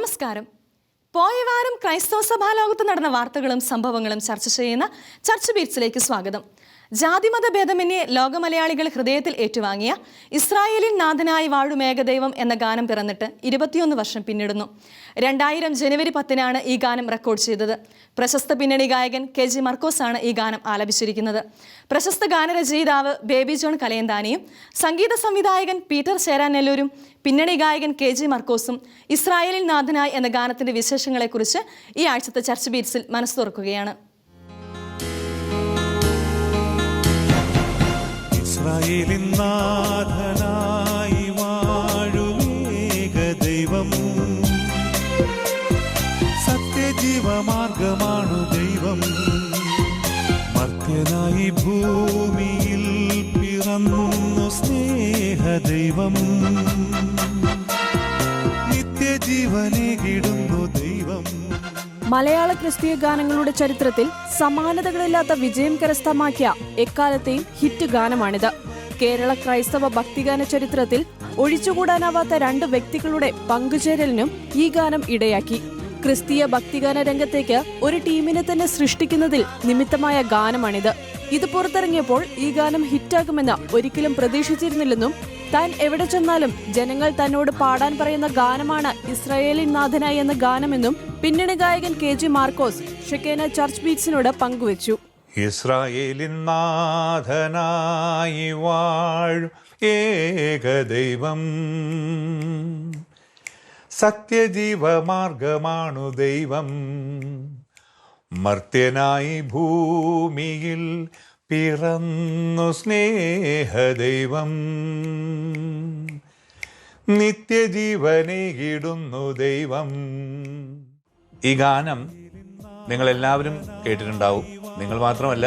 നമസ്കാരം. പോയ വാരം ക്രൈസ്തവ സഭാ ലോകത്ത് നടന്ന വാർത്തകളും സംഭവങ്ങളും ചർച്ച ചെയ്യുന്ന ചർച്ച് ബീറ്റ്സിലേക്ക് സ്വാഗതം. ജാതിമത ഭേദമന്യേ ലോകമലയാളികൾ ഹൃദയത്തിൽ ഏറ്റുവാങ്ങിയ ഇസ്രായേലിൻ നാഥനായി വാഴും ഏകദൈവം എന്ന ഗാനം പിറന്നിട്ട് ഇരുപത്തിയൊന്ന് വർഷം പിന്നിടുന്നു. രണ്ടായിരം ജനുവരി പത്തിനാണ് ഈ ഗാനം റെക്കോർഡ് ചെയ്തത്. പ്രശസ്ത പിന്നണി ഗായകൻ കെ ജി മർക്കോസാണ് ഈ ഗാനം ആലപിച്ചിരിക്കുന്നത്. പ്രശസ്ത ഗാനരചയിതാവ് ബേബി ജോൺ കലയന്താനിയും സംഗീത സംവിധായകൻ പീറ്റർ ചേരാനെല്ലൂരും പിന്നണി ഗായകൻ കെ ജി മർക്കോസും ഇസ്രായേലിൽ നാഥനായി എന്ന ഗാനത്തിന്റെ വിശേഷങ്ങളെക്കുറിച്ച് ഈ ആഴ്ചത്തെ ചർച്ച ബീറ്റ്സിൽ മനസ്സ് തുറക്കുകയാണ് ഇസ്രായേലിൻ നാഥനായി വാഴുമേക ദൈവം. സത്യജീവമാർഗമാണു ദൈവം. മർത്യനായി ഭൂമിയിൽ പിറന്നു സ്നേഹദൈവം. നിത്യജീവനെ ദൈവം. മലയാള ക്രിസ്തീയ ഗാനങ്ങളുടെ ചരിത്രത്തിൽ സമാനതകളില്ലാത്ത വിജയം കരസ്ഥമാക്കിയ എക്കാലത്തെയും ഹിറ്റ് ഗാനമാണിത്. കേരള ക്രൈസ്തവ ഭക്തിഗാന ചരിത്രത്തിൽ ഒഴിച്ചുകൂടാനാവാത്ത രണ്ട് വ്യക്തികളുടെ പങ്കുചേരലിനും ഈ ഗാനം ഇടയാക്കി. ക്രിസ്തീയ ഭക്തിഗാന രംഗത്തേക്ക് ഒരു ടീമിനെ തന്നെ സൃഷ്ടിക്കുന്നതിൽ നിമിത്തമായ ഗാനമാണിത്. ഇത് പുറത്തിറങ്ങിയപ്പോൾ ഈ ഗാനം ഹിറ്റാകുമെന്ന് ഒരിക്കലും പ്രതീക്ഷിച്ചിരുന്നില്ലെന്നും താൻ എവിടെ ചെന്നാലും ജനങ്ങൾ തന്നോട് പാടാൻ പറയുന്ന ഗാനമാണ് ഇസ്രായേലിൻ നാഥനായി എന്ന ഗാനമെന്നും പിന്നണി ഗായകൻ K G Markose Shekinah church ബീറ്റ്സിനോട് പങ്കുവച്ചു. ഇസ്രായേലിൻ നാഥനായി വാഴും ഏകദൈവം. സത്യജീവമാർഗമാണു ദൈവം. മർത്യനായി ഭൂമിയിൽ പിറന്നു സ്നേഹദൈവം. നിത്യജീവനേകിടുന്നു ദൈവം. ഈ ഗാനം നിങ്ങളെല്ലാവരും കേട്ടിട്ടുണ്ടാവും. നിങ്ങൾ മാത്രമല്ല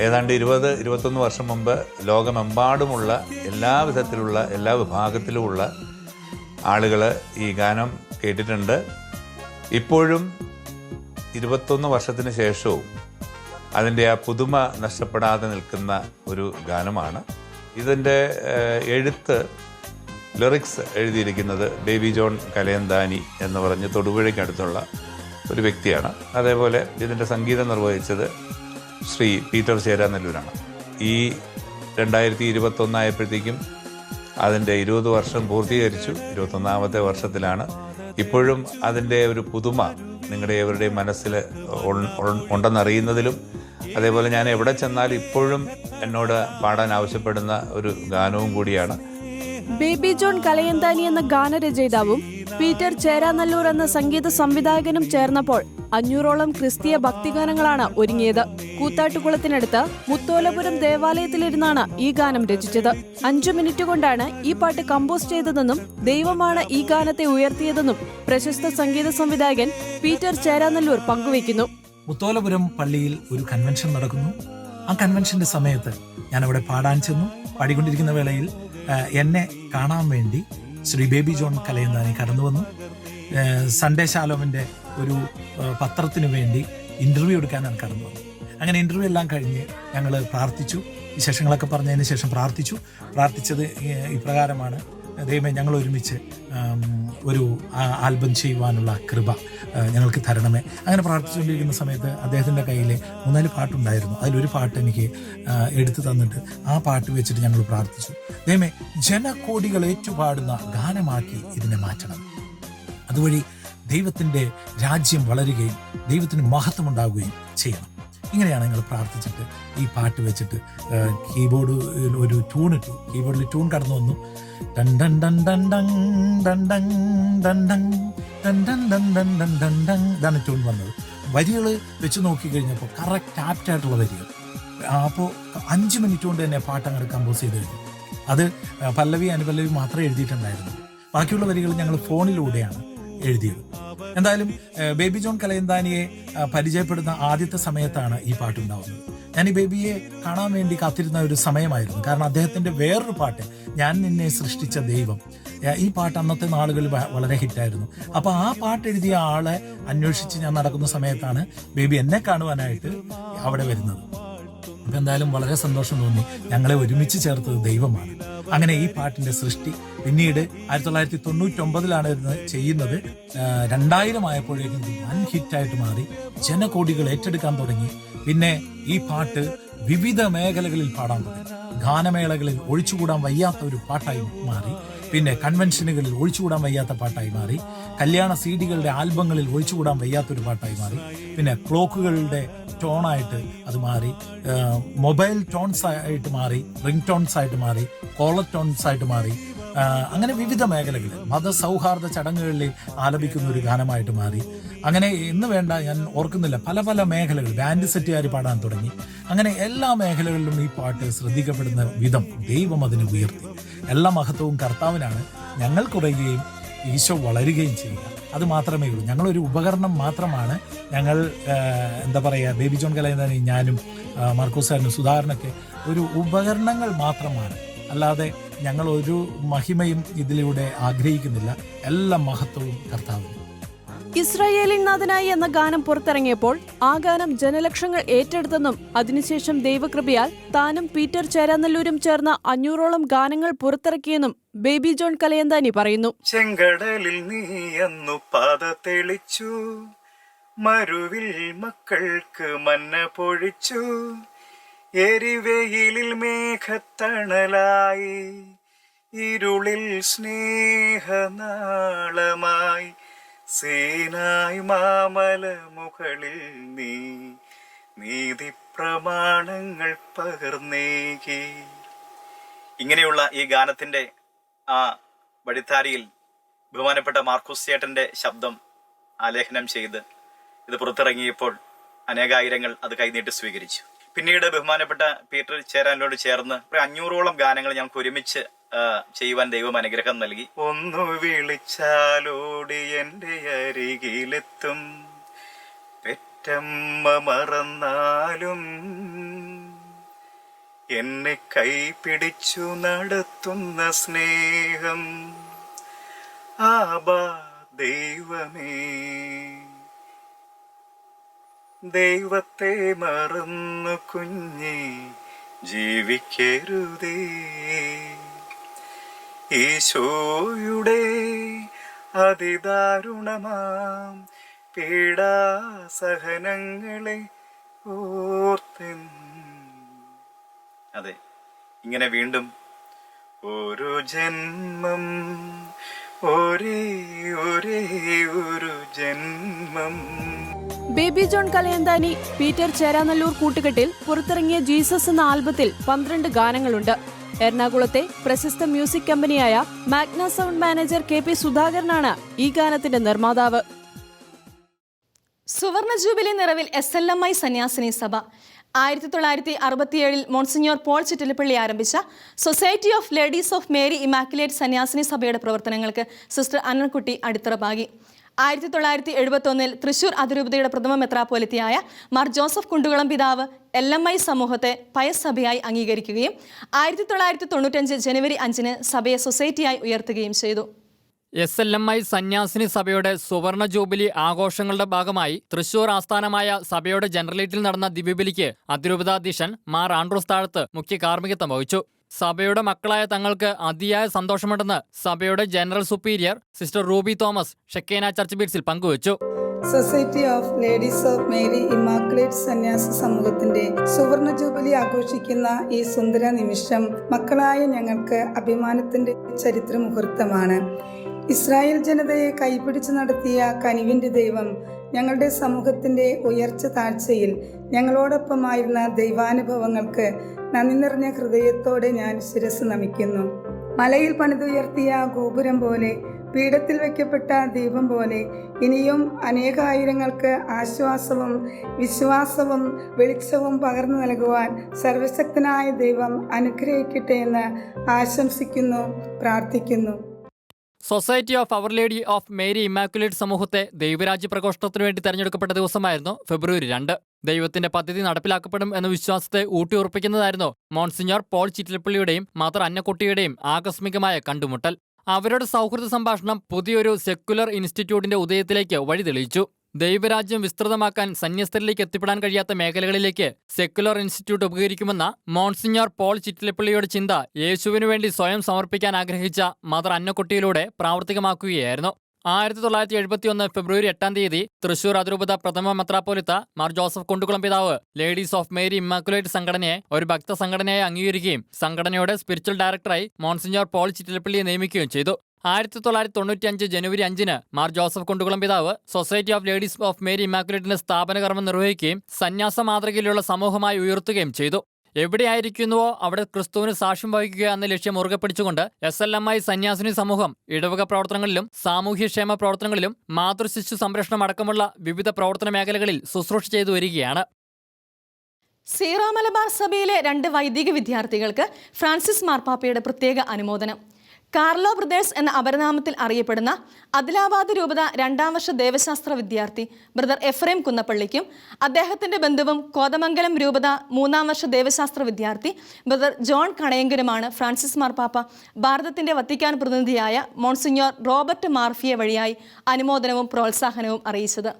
ഏതാണ്ട് ഇരുപത് ഇരുപത്തൊന്ന് വർഷം മുമ്പ് ലോകമെമ്പാടുമുള്ള എല്ലാ വിധത്തിലുള്ള എല്ലാ വിഭാഗത്തിലുമുള്ള ആളുകൾ ഈ ഗാനം കേട്ടിട്ടുണ്ട്. ഇപ്പോഴും ഇരുപത്തൊന്ന് വർഷത്തിന് ശേഷവും അതിന്റെ ആ പുതുമ നഷ്ടപ്പെടാതെ നിൽക്കുന്ന ഒരു ഗാനമാണ്. ഇതിന്റെ എഴുത്ത് ലിറിക്സ് എഴുതിയിരിക്കുന്നത് ബേബി ജോൺ കലയന്താനി എന്ന് പറഞ്ഞ് തൊടുപുഴയ്ക്കടുത്തുള്ള ഒരു വ്യക്തിയാണ്. അതേപോലെ ഇതിന്റെ സംഗീതം നിർവഹിച്ചത് ശ്രീ പീറ്റർ ചേരാനെല്ലൂരാണ്. ഈ രണ്ടായിരത്തി ഇരുപത്തൊന്നായപ്പോഴത്തേക്കും അതിന്റെ ഇരുപത് വർഷം പൂർത്തീകരിച്ചു. ഇരുപത്തൊന്നാമത്തെ വർഷത്തിലാണ്. ഇപ്പോഴും അതിന്റെ ഒരു പുതുമ നിങ്ങളുടെ എവരുടെയും മനസ്സിൽ ഉണ്ടെന്നറിയുന്നതിലും അതേപോലെ ഞാൻ എവിടെ ചെന്നാൽ ഇപ്പോഴും എന്നോട് പാടാൻ ആവശ്യപ്പെടുന്ന ഒരു ഗാനവും കൂടിയാണ്. ബേബി ജോൺ കലയന്താനി എന്ന ഗാനരചയിതാവും പീറ്റർ ചേരാനല്ലൂർ എന്ന സംഗീത സംവിധായകനും ചേർന്നപ്പോൾ അഞ്ഞൂറോളം ക്രിസ്തീയ ഭക്തിഗാനങ്ങളാണ് ഒരുങ്ങിയത്. കൂത്താട്ടുകുളത്തിനടുത്ത് മുത്തോലപുരം ദേവാലയത്തിലിരുന്നാണ് ഈ ഗാനം രചിച്ചത്. അഞ്ചു മിനിറ്റ് കൊണ്ടാണ് ഈ പാട്ട് കമ്പോസ് ചെയ്തതെന്നും ദൈവമാണ് ഈ ഗാനത്തെ ഉയർത്തിയതെന്നും പ്രശസ്ത സംഗീത സംവിധായകൻ പീറ്റർ ചേരാനല്ലൂർ പങ്കുവയ്ക്കുന്നു. മുത്തോലപുരം പള്ളിയിൽ ഒരു കൺവെൻഷൻ നടക്കുന്നു. ആ കൺവെൻഷന്റെ സമയത്ത് ഞാൻ അവിടെ പാടാൻ ചെന്നു. പാടിക്കൊണ്ടിരിക്കുന്ന വേളയിൽ എന്നെ കാണാൻ വേണ്ടി ശ്രീ ബേബി ജോൺ കലയന്താനി കടന്നു വന്നു. സൺഡേ ശാലോമിന്റെ ഒരു പത്രത്തിന് വേണ്ടി ഇന്റർവ്യൂ എടുക്കാനാണ് കടന്നു വന്നത്. അങ്ങനെ ഇന്റർവ്യൂ എല്ലാം കഴിഞ്ഞ് ഞങ്ങൾ പ്രാർത്ഥിച്ചു. വിശേഷങ്ങളൊക്കെ പറഞ്ഞതിന് ശേഷം പ്രാർത്ഥിച്ചു. പ്രാർത്ഥിച്ചത് ഇപ്രകാരമാണ്. ദൈവമേ ഞങ്ങൾ ഒരുമിച്ച് ഒരു ആൽബം ചെയ്യുവാനുള്ള കൃപ ഞങ്ങൾക്ക് തരണമേ. അങ്ങനെ പ്രാർത്ഥിച്ചുകൊണ്ടിരിക്കുന്ന സമയത്ത് അദ്ദേഹത്തിന്റെ കയ്യിൽ മൂന്നാൽ പാട്ടുണ്ടായിരുന്നു. അതിലൊരു പാട്ട് എനിക്ക് എടുത്തു തന്നിട്ട് ആ പാട്ട് വെച്ചിട്ട് ഞങ്ങൾ പ്രാർത്ഥിച്ചു. ദൈവമേ ജനകോടികൾ ഏറ്റുപാടുന്ന ഗാനമാക്കി ഇതിനെ മാറ്റണം. അതുവഴി ദൈവത്തിന്റെ രാജ്യം വളരുകയും ദൈവത്തിന് മഹത്വം ഉണ്ടാകുകയും ചെയ്യണം. ഇങ്ങനെയാണ് ഞങ്ങൾ പ്രാർത്ഥിച്ചിട്ട് ഈ പാട്ട് വെച്ചിട്ട് കീബോർഡിൽ ഒരു ട്യൂൺ ഇട്ടു. കീബോർഡിൽ ട്യൂൺ കടന്നു വന്നു. ഇതാണ് ട്യൂൺ വന്നത് വരികൾ വെച്ച് നോക്കിക്കഴിഞ്ഞപ്പോൾ കറക്റ്റ് ആപ്റ്റായിട്ടുള്ള വരികൾ അപ്പോൾ അഞ്ച് മിനിറ്റ് കൊണ്ട് തന്നെ പാട്ട് അങ്ങനെ കമ്പോസ് ചെയ്ത് കഴിഞ്ഞു അത് പല്ലവി അനുപല്ലവി മാത്രമേ എഴുതിയിട്ടുണ്ടായിരുന്നു ബാക്കിയുള്ള വരികൾ ഞങ്ങൾ ഫോണിലൂടെയാണ് എഴുതിയത്. എന്തായാലും ബേബി ജോൺ കലയന്താനിയെ പരിചയപ്പെടുന്ന ആദ്യത്തെ സമയത്താണ് ഈ പാട്ടുണ്ടാവുന്നത്. ഞാൻ ഈ ബേബിയെ കാണാൻ വേണ്ടി കാത്തിരുന്ന ഒരു സമയമായിരുന്നു. കാരണം അദ്ദേഹത്തിന്റെ വേറൊരു പാട്ട് ഞാൻ നിന്നെ സൃഷ്ടിച്ച ദൈവം. ഈ പാട്ട് അന്നത്തെ നാളുകളിൽ വളരെ ഹിറ്റായിരുന്നു. അപ്പോൾ ആ പാട്ട് എഴുതിയ ആളെ അന്വേഷിച്ച് ഞാൻ നടക്കുന്ന സമയത്താണ് ബേബി എന്നെ കാണുവാനായിട്ട് അവിടെ വരുന്നത്. അപ്പൊ എന്തായാലും വളരെ സന്തോഷം തോന്നി. ഞങ്ങളെ ഒരുമിച്ച് ചേർത്തത് ദൈവമാണ്. അങ്ങനെ ഈ പാട്ടിന്റെ സൃഷ്ടി പിന്നീട് ആയിരത്തി തൊള്ളായിരത്തി തൊണ്ണൂറ്റൊമ്പതിലാണ് ഇത് ചെയ്യുന്നത്. രണ്ടായിരം ആയപ്പോഴേക്കും വൻ ഹിറ്റായിട്ട് മാറി. ജനകോടികൾ ഏറ്റെടുക്കാൻ തുടങ്ങി. പിന്നെ ഈ പാട്ട് വിവിധ മേഖലകളിൽ പാടാൻ തുടങ്ങി. ഗാനമേളകളിൽ ഒഴിച്ചുകൂടാൻ വയ്യാത്ത ഒരു പാട്ടായി മാറി. പിന്നെ കൺവെൻഷനുകളിൽ ഒഴിച്ചുകൂടാൻ വയ്യാത്ത പാട്ടായി മാറി. കല്യാണ സീഡികളുടെ ആൽബങ്ങളിൽ ഒഴിച്ചുകൂടാൻ വയ്യാത്ത ഒരു പാട്ടായി മാറി. പിന്നെ ക്ലോക്കുകളുടെ ടോണായിട്ട് അത് മാറി മൊബൈൽ ടോൺസ് ആയിട്ട് മാറി റിംഗ് ടോൺസ് ആയിട്ട് മാറി കോളർ ടോൺസ് ആയിട്ട് മാറി അങ്ങനെ വിവിധ മേഖലകളിൽ മതസൗഹാർദ്ദ ചടങ്ങുകളിൽ ആലപിക്കുന്ന ഒരു ഗാനമായിട്ട് മാറി. അങ്ങനെ എന്ന് വേണ്ട ഞാൻ ഓർക്കുന്നില്ല പല പല മേഖലകൾ ബാൻഡ് സെറ്റുകാർ പാടാൻ തുടങ്ങി. അങ്ങനെ എല്ലാ മേഖലകളിലും ഈ പാട്ട് ശ്രദ്ധിക്കപ്പെടുന്ന വിധം ദൈവം അതിനെ ഉയർത്തി. എല്ലാ മഹത്വവും കർത്താവിനാണ്. ഞങ്ങൾ കുറയുകയും ഈശോ വളരുകയും ചെയ്യുക. അത് മാത്രമേ ഉള്ളൂ. ഞങ്ങളൊരു ഉപകരണം മാത്രമാണ് ഞങ്ങൾ എന്താ പറയുക ബേബി ജോൺ കലയന്താനും ഞാനും മാർക്കോസ് സുധാകരനൊക്കെ ഒരു ഉപകരണങ്ങൾ മാത്രമാണ്. അല്ലാതെ ഞങ്ങൾ ഒരു മഹിമയും ഇതിലൂടെ ആഗ്രഹിക്കുന്നില്ല. എല്ലാ മഹത്വവും കർത്താവിന്. ഇസ്രായേലിൻ നാഥനായി എന്ന ഗാനം പുറത്തിറങ്ങിയപ്പോൾ ആ ഗാനം ജനലക്ഷങ്ങൾ ഏറ്റെടുത്തെന്നും അതിനുശേഷം ദൈവകൃപയാൽ താനും പീറ്റർ ചേരാനല്ലൂരും ചേർന്ന അഞ്ഞൂറോളം ഗാനങ്ങൾ പുറത്തിറക്കിയെന്നും ബേബി ജോൺ കലയന്താനി പറയുന്നു. ചെങ്കടലിൽ നീയന്നു പാത തെളിച്ചു. മരുവിൽ മക്കൾക്ക് മന്ന പൊഴിച്ചു. എരിവെയിലിൽ മേഘത്തണലായി. ഇരുളിൽ സ്നേഹനാളമായി. സീനായി മാമല മുകളിൽ നീ നീതി പ്രമാണങ്ങൾ പകർന്നേകി. ഇങ്ങനെയുള്ള ഈ ഗാനത്തിന്റെ ആ വഴിത്താരിയിൽ ബഹുമാനപ്പെട്ട മാർക്കൂസ് ചേട്ടന്റെ ശബ്ദം ആലേഖനം ചെയ്ത് ഇത് പുറത്തിറങ്ങിയപ്പോൾ അനേകായിരങ്ങൾ അത് കൈനീട്ടി സ്വീകരിച്ചു. പിന്നീട് ബഹുമാനപ്പെട്ട പീറ്റർ ചേരാനോട് ചേർന്ന് അഞ്ഞൂറോളം ഗാനങ്ങൾ ഞങ്ങൾക്ക് ഒരുമിച്ച് ചെയ്യുവാൻ ദൈവം അനുഗ്രഹം നൽകി. ഒന്നു വിളിച്ചാലോടി എന്റെ അരികിലെത്തും. പെറ്റമ്മ മറന്നാലും എന്നെ കൈപിടിച്ചു നടത്തുന്ന സ്നേഹം. ആബാ ദൈവമേ. ദൈവത്തെ മറന്നു കുഞ്ഞി ജീവിക്കരുതേ. ഈശോയുടെ അതിദാരുണമാം പീഡാസഹനങ്ങളെ ഓർത്തി അതെ ഇങ്ങനെ വീണ്ടും ഒരു ജന്മം ഒരേ ഒരേ ഒരു ജന്മം. ബേബി ജോൺ കലയന്താനി പീറ്റർ ചേരാനല്ലൂർ കൂട്ടുകെട്ടിൽ പുറത്തിറങ്ങിയ ജീസസ് എന്ന ആൽബത്തിൽ പന്ത്രണ്ട് ഗാനങ്ങളുണ്ട്. എറണാകുളത്തെ പ്രശസ്ത മ്യൂസിക് കമ്പനിയായ Magna sound manager K P സുധാകരനാണ് ഈ ഗാനത്തിന്റെ നിർമ്മാതാവ്. സുവർണ ജൂബിലി നിറവിൽ എസ് എൽ എം ഐ സന്യാസിനി സഭ. ആയിരത്തി തൊള്ളായിരത്തി അറുപത്തിയേഴിൽ മോൺസിഞ്ഞോർ പോൾ ചിറ്റലപ്പള്ളി ആരംഭിച്ച society of ladies of Mary Immaculate സന്യാസിനി സഭയുടെ പ്രവർത്തനങ്ങൾക്ക് സിസ്റ്റർ അന്നക്കുട്ടി അടിത്തറ പാകി. ആയിരത്തി തൊള്ളായിരത്തി എഴുപത്തൊന്നിൽ തൃശൂർ അതിരൂപതയുടെ പ്രഥമ മെത്രാപ്പോലിത്തിയായ മാർ ജോസഫ് കുണ്ടുകുളം പിതാവ് എൽ എം ഐ സമൂഹത്തെ പയസഭയായി അംഗീകരിക്കുകയും ആയിരത്തി തൊള്ളായിരത്തി തൊണ്ണൂറ്റഞ്ച് ജനുവരി അഞ്ചിന് സഭയെ സൊസൈറ്റിയായി ഉയർത്തുകയും ചെയ്തു. എസ് എൽ എം ഐ സന്യാസിനി സഭയുടെ സുവർണ ജൂബിലി ആഘോഷങ്ങളുടെ ഭാഗമായി തൃശൂർ ആസ്ഥാനമായ സഭയുടെ ജനറലേറ്റിൽ നടന്ന ദിവ്യബലിക്ക് അതിരൂപതാധീശൻ മാർ ആൻഡ്രൂസ് താഴത്ത് മുഖ്യ കാർമ്മികത്വം വഹിച്ചു. സഭയുടെ മക്കളായ തങ്ങൾക്ക് അതിയായ സന്തോഷമുണ്ടെന്ന് സഭയുടെ general superior sister Ruby Thomas Shekinah church ബീറ്റ്സിൽ പങ്കുവച്ചു. Society of ladies of Mary Immaculate സന്യാസ സമൂഹത്തിന്റെ സുവർണ ജൂബിലി ആഘോഷിക്കുന്ന ഈ സുന്ദര നിമിഷം മക്കളായ ഞങ്ങൾക്ക് അഭിമാനത്തിന്റെ ചരിത്ര മുഹൂർത്തമാണ് ഇസ്രായേൽ ജനതയെ കൈപിടിച്ച് നടത്തിയ കനിവിന്റെ ദൈവം ഞങ്ങളുടെ സമൂഹത്തിന്റെ ഉയർച്ച താഴ്ചയിൽ ഞങ്ങളോടൊപ്പമായിരുന്ന ദൈവാനുഭവങ്ങൾക്ക് നന്ദി നിറഞ്ഞ ഹൃദയത്തോടെ ഞാൻ ശിരസ് നമിക്കുന്നു. മലയിൽ പണിതുയർത്തിയ ഗോപുരം പോലെ പീഠത്തിൽ വയ്ക്കപ്പെട്ട ദീപം പോലെ ഇനിയും അനേകായിരങ്ങൾക്ക് ആശ്വാസവും വിശ്വാസവും വെളിച്ചവും പകർന്നു നൽകുവാൻ സർവശക്തനായ ദൈവം അനുഗ്രഹിക്കട്ടെ എന്ന് ആശംസിക്കുന്നു പ്രാർത്ഥിക്കുന്നു. Society of our lady of Mary Immaculate സമൂഹത്തെ ദൈവരാജ്യ പ്രഘോഷണത്തിനു വേണ്ടി തെരഞ്ഞെടുക്കപ്പെട്ട ദിവസമായിരുന്നു ഫെബ്രുവരി രണ്ട്. ദൈവത്തിന്റെ പദ്ധതി നടപ്പിലാക്കപ്പെടും എന്ന വിശ്വാസത്തെ ഊട്ടിയുറപ്പിക്കുന്നതായിരുന്നു മോൺസിഞ്ഞോർ പോൾ ചിറ്റിലപ്പള്ളിയുടെയും മദർ അന്നക്കുട്ടിയുടെയും ആകസ്മികമായ കണ്ടുമുട്ടൽ. അവരുടെ സൗഹൃദ സംഭാഷണം പുതിയൊരു സെക്യുലർ ഇൻസ്റ്റിറ്റ്യൂട്ടിന്റെ ഉദയത്തിലേക്ക് വഴി തെളിയിച്ചു ദൈവരാജ്യം വിസ്തൃതമാക്കാൻ സന്യസ്തരിലേക്ക് എത്തിപ്പെടാൻ കഴിയാത്ത മേഖലകളിലേക്ക് സെക്കുലർ ഇൻസ്റ്റിറ്റ്യൂട്ട് ഉപകരിക്കുമെന്ന മോൺസിഞ്ഞോർ പോൾ ചിറ്റിലപ്പള്ളിയുടെ ചിന്ത യേശുവിനു വേണ്ടി സ്വയം സമർപ്പിക്കാൻ ആഗ്രഹിച്ച മദർ അന്നക്കുട്ടിയിലൂടെ പ്രാവർത്തികമാക്കുകയായിരുന്നു. ആയിരത്തി തൊള്ളായിരത്തി എഴുപത്തിയൊന്ന് ഫെബ്രുവരി എട്ടാം തീയതി തൃശൂർ അതിരൂപത പ്രഥമ മെത്രാപ്പോലിത്ത മാർ ജോസഫ് കൊണ്ടുകുളം പിതാവ് ലേഡീസ് ഓഫ് മേരി ഇമ്മാക്കുലേറ്റ് സംഘടനയെ ഒരു ഭക്ത സംഘടനയായി അംഗീകരിക്കുകയും സംഘടനയുടെ സ്പിരിച്വൽ ഡയറക്ടറായി മോൺസിഞ്ഞോർ പോൾ ചിറ്റിലപ്പള്ളിയെ നിയമിക്കുകയും ചെയ്തു. ആയിരത്തി തൊള്ളായിരത്തി തൊണ്ണൂറ്റിയഞ്ച് ജനുവരി അഞ്ചിന് മാർ ജോസഫ് കൊണ്ടുകുളം പിതാവ് society of ladies of Mary ഇമാക്കുലേറ്റിന്റെ സ്ഥാപന കർമ്മം നിർവഹിക്കുകയും സന്യാസ മാതൃകയിലുള്ള സമൂഹമായി ഉയർത്തുകയും ചെയ്തു. എവിടെയായിരിക്കുന്നുവോ അവിടെ ക്രിസ്തുവിന് സാക്ഷ്യം വഹിക്കുക എന്ന ലക്ഷ്യം മുറുകെ പിടിച്ചുകൊണ്ട് എസ് എൽ എം ഐ സന്യാസിനി സമൂഹം ഇടവക പ്രവർത്തനങ്ങളിലും സാമൂഹ്യക്ഷേമ പ്രവർത്തനങ്ങളിലും മാതൃശിശു സംരക്ഷണം അടക്കമുള്ള വിവിധ പ്രവർത്തന മേഖലകളിൽ ശുശ്രൂഷ ചെയ്തു വരികയാണ്. സീറോ മലബാർ സഭയിലെ രണ്ട് വൈദിക വിദ്യാർത്ഥികൾക്ക് ഫ്രാൻസിസ് മാർപ്പാപ്പയുടെ പ്രത്യേക അനുമോദനം. കാർലോ ബ്രദേഴ്സ് എന്ന അപരനാമത്തിൽ അറിയപ്പെടുന്ന അദിലാബാദ് രൂപത രണ്ടാം വർഷ ദേവശാസ്ത്ര വിദ്യാർത്ഥി ബ്രദർ എഫ്രേം കുന്നപ്പള്ളിക്കും അദ്ദേഹത്തിന്റെ ബന്ധുവും കോതമംഗലം രൂപത മൂന്നാം വർഷ ദേവശാസ്ത്ര വിദ്യാർത്ഥി ബ്രദർ ജോൺ കണയങ്കരുമാണ് ഫ്രാൻസിസ് മാർപ്പാപ്പ ഭാരതത്തിന്റെ വത്തിക്കാൻ പ്രതിനിധിയായ മോൺസിഞ്ഞോർ റോബർട്ട് മാർഫിയെ വഴിയായി അനുമോദനവും പ്രോത്സാഹനവും അറിയിച്ചത്.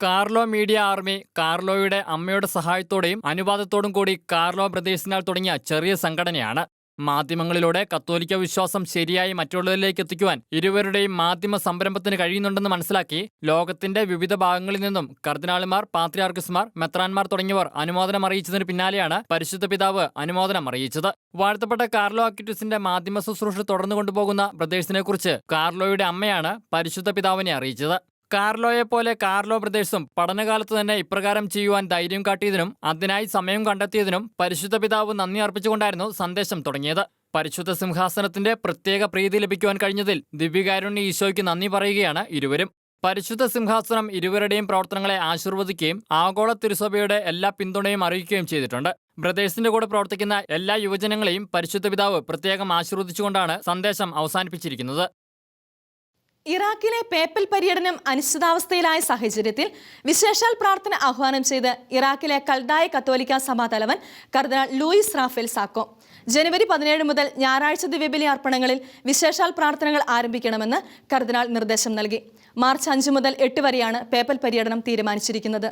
കാർലോ മീഡിയ ആർമി കാർലോയുടെ അമ്മയുടെ സഹായത്തോടെയും അനുവാദത്തോടും കൂടി കാർലോ ബ്രദേഴ്സിനാൽ തുടങ്ങിയ ചെറിയ സംഘടനയാണ്. മാധ്യമങ്ങളിലൂടെ കത്തോലിക്ക വിശ്വാസം ശരിയായി മറ്റുള്ളവരിലേക്ക് എത്തിക്കുവാൻ ഇരുവരുടെയും മാധ്യമ സംരംഭത്തിന് കഴിയുന്നുണ്ടെന്ന് മനസ്സിലാക്കി ലോകത്തിന്റെ വിവിധ ഭാഗങ്ങളിൽ നിന്നും കർദിനാളിമാർ പാത്രിയാർക്കിസ്മാർ മെത്രാൻമാർ തുടങ്ങിയവർ അനുമോദനം അറിയിച്ചതിന് പിന്നാലെയാണ് പരിശുദ്ധ പിതാവ് അനുമോദനം അറിയിച്ചത്. വാഴ്ത്തപ്പെട്ട കാർലോ അക്യൂറ്റിസിന്റെ മാധ്യമ ശുശ്രൂഷ തുടർന്നു കൊണ്ടുപോകുന്ന ബ്രദേഴ്സിനെ കുറിച്ച് കാർലോയുടെ അമ്മയാണ് പരിശുദ്ധ പിതാവിനെ അറിയിച്ചത്. കാർലോയെ പോലെ കാർലോ ബ്രദേഴ്സും പഠനകാലത്ത് തന്നെ ഇപ്രകാരം ചെയ്യുവാൻ ധൈര്യം കാട്ടിയതിനും അതിനായി സമയം കണ്ടെത്തിയതിനും പരിശുദ്ധ പിതാവ് നന്ദി അർപ്പിച്ചുകൊണ്ടായിരുന്നു സന്ദേശം തുടങ്ങിയത്. പരിശുദ്ധ സിംഹാസനത്തിന്റെ പ്രത്യേക പ്രീതി ലഭിക്കുവാൻ കഴിഞ്ഞതിൽ ദിവ്യകാരുണ്യ ഈശോയ്ക്ക് നന്ദി പറയുകയാണ് ഇരുവരും. പരിശുദ്ധ സിംഹാസനം ഇരുവരുടെയും പ്രവർത്തനങ്ങളെ ആശീർവദിക്കുകയും ആഗോള തിരുസഭയുടെ എല്ലാ പിന്തുണയും അറിയിക്കുകയും ചെയ്തിട്ടുണ്ട്. ബ്രദേഴ്സിന്റെ കൂടെ പ്രവർത്തിക്കുന്ന എല്ലാ യുവജനങ്ങളെയും പരിശുദ്ധ പിതാവ് പ്രത്യേകം ആശീർവദിച്ചുകൊണ്ടാണ് സന്ദേശം അവസാനിപ്പിച്ചിരിക്കുന്നത്. ഇറാഖിലെ പേപ്പൽ പര്യടനം അനിശ്ചിതാവസ്ഥയിലായ സാഹചര്യത്തിൽ വിശേഷാൽ പ്രാർത്ഥന ആഹ്വാനം ചെയ്ത് ഇറാഖിലെ കൽദായ കത്തോലിക്ക സഭാ തലവൻ കർദിനാൾ ലൂയിസ് റാഫേൽ സാക്കോ. ജനുവരി പതിനേഴ് മുതൽ ഞായറാഴ്ച ദിവ്യബലി അർപ്പണങ്ങളിൽ വിശേഷാൽ പ്രാർത്ഥനകൾ ആരംഭിക്കണമെന്ന് കർദിനാൾ നിർദ്ദേശം നൽകി. മാർച്ച് അഞ്ച് മുതൽ എട്ട് വരെയാണ് പേപ്പൽ പര്യടനം തീരുമാനിച്ചിരിക്കുന്നത്.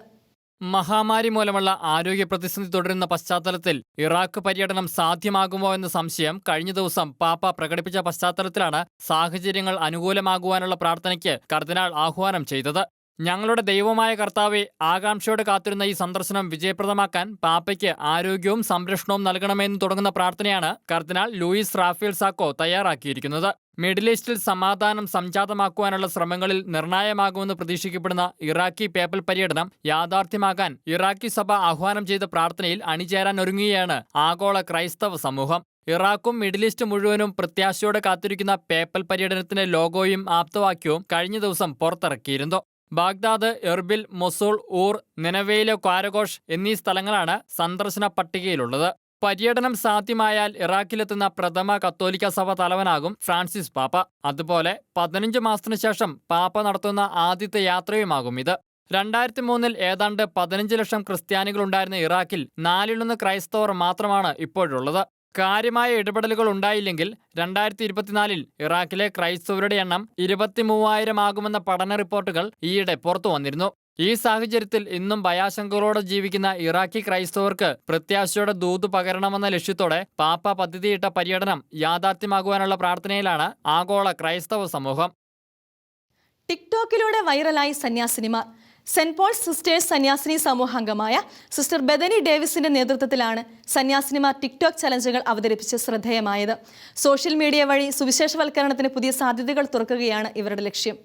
മഹാമാരി മൂലമുള്ള ആരോഗ്യ പ്രതിസന്ധി തുടരുന്ന പശ്ചാത്തലത്തിൽ ഇറാഖ് പര്യടനം സാധ്യമാകുമോ എന്ന സംശയം കഴിഞ്ഞ ദിവസം പാപ്പ പ്രകടിപ്പിച്ച പശ്ചാത്തലത്തിലാണ് സാഹചര്യങ്ങൾ അനുകൂലമാകുവാനുള്ള പ്രാർത്ഥനയ്ക്ക് കർദിനാൾ ആഹ്വാനം ചെയ്തത്. ഞങ്ങളുടെ ദൈവമായ കർത്താവെ ആകാംക്ഷയോടെ കാത്തിരുന്ന ഈ സന്ദർശനം വിജയപ്രദമാക്കാൻ പാപ്പയ്ക്ക് ആരോഗ്യവും സംരക്ഷണവും നൽകണമെന്ന് തുടങ്ങുന്ന പ്രാർത്ഥനയാണ് കർദിനാൾ ലൂയിസ് റാഫേൽ സാക്കോ തയ്യാറാക്കിയിരിക്കുന്നത്. മിഡിൽ ഈസ്റ്റിൽ സമാധാനം സംജാതമാക്കുവാനുള്ള ശ്രമങ്ങളിൽ നിർണായകമാകുമെന്ന് പ്രതീക്ഷിക്കപ്പെടുന്ന ഇറാഖി പേപ്പൽ പര്യടനം യാഥാർത്ഥ്യമാക്കാൻ ഇറാഖി സഭ ആഹ്വാനം ചെയ്ത പ്രാർത്ഥനയിൽ അണിചേരാൻ ഒരുങ്ങുകയാണ് ആഗോള ക്രൈസ്തവ സമൂഹം. ഇറാഖും മിഡിൽ ഈസ്റ്റ് മുഴുവനും പ്രത്യാശയോടെ കാത്തിരിക്കുന്ന പേപ്പൽ പര്യടനത്തിന്റെ ലോഗോയും ആപ്തവാക്യവും കഴിഞ്ഞ ദിവസം പുറത്തിറക്കിയിരുന്നു. ബാഗ്ദാദ് എർബിൽ മൊസൂൾ ഊർ നിനവേയിലെ ക്വാരഘോഷ് എന്നീ സ്ഥലങ്ങളാണ് സന്ദർശന പട്ടികയിലുള്ളത്. പര്യടനം സാധ്യമായാൽ ഇറാഖിലെത്തുന്ന പ്രഥമ കത്തോലിക്ക സഭ തലവനാകും ഫ്രാൻസിസ് പാപ്പ. അതുപോലെ പതിനഞ്ച് മാസത്തിനു ശേഷം പാപ്പ നടത്തുന്ന ആദ്യത്തെ യാത്രയുമാകും ഇത്. രണ്ടായിരത്തി മൂന്നിൽ ഏതാണ്ട് പതിനഞ്ച് ലക്ഷം ക്രിസ്ത്യാനികളുണ്ടായിരുന്ന ഇറാഖിൽ നാലിലൊന്ന് ക്രൈസ്തവർ മാത്രമാണ് ഇപ്പോഴുള്ളത്. കാര്യമായ ഇടപെടലുകൾ ഉണ്ടായില്ലെങ്കിൽ രണ്ടായിരത്തി ഇരുപത്തിനാലിൽ ഇറാഖിലെ ക്രൈസ്തവരുടെ എണ്ണം ഇരുപത്തിമൂവായിരം ആകുമെന്ന പഠന റിപ്പോർട്ടുകൾ ഈയിടെ പുറത്തു വന്നിരുന്നു. ഈ സാഹചര്യത്തിൽ ഇന്നും ഭയാശങ്കകളോടെ ജീവിക്കുന്ന ഇറാഖി ക്രൈസ്തവർക്ക് പ്രത്യാശയുടെ ദൂത് പകരണമെന്ന ലക്ഷ്യത്തോടെ പാപ്പ പദ്ധതിയിട്ട പര്യടനം യാഥാർത്ഥ്യമാകുവാനുള്ള പ്രാർത്ഥനയിലാണ് ആഗോള ക്രൈസ്തവ സമൂഹം. ടിക്ടോക്കിലൂടെ വൈറലായി സന്യാസിനിമാർ. സെന്റ് പോൾസ് സിസ്റ്റേഴ്സ് സന്യാസിനി സമൂഹാംഗമായ സിസ്റ്റർ ബെദനി ഡേവിസിന്റെ നേതൃത്വത്തിലാണ് സന്യാസിനിമാർ ടിക്ടോക്ക് ചലഞ്ചുകൾ അവതരിപ്പിച്ച് ശ്രദ്ധേയമായത്. സോഷ്യൽ മീഡിയ വഴി സുവിശേഷവൽക്കരണത്തിന് പുതിയ സാധ്യതകൾ തുറക്കുകയാണ് ഇവരുടെ ലക്ഷ്യം.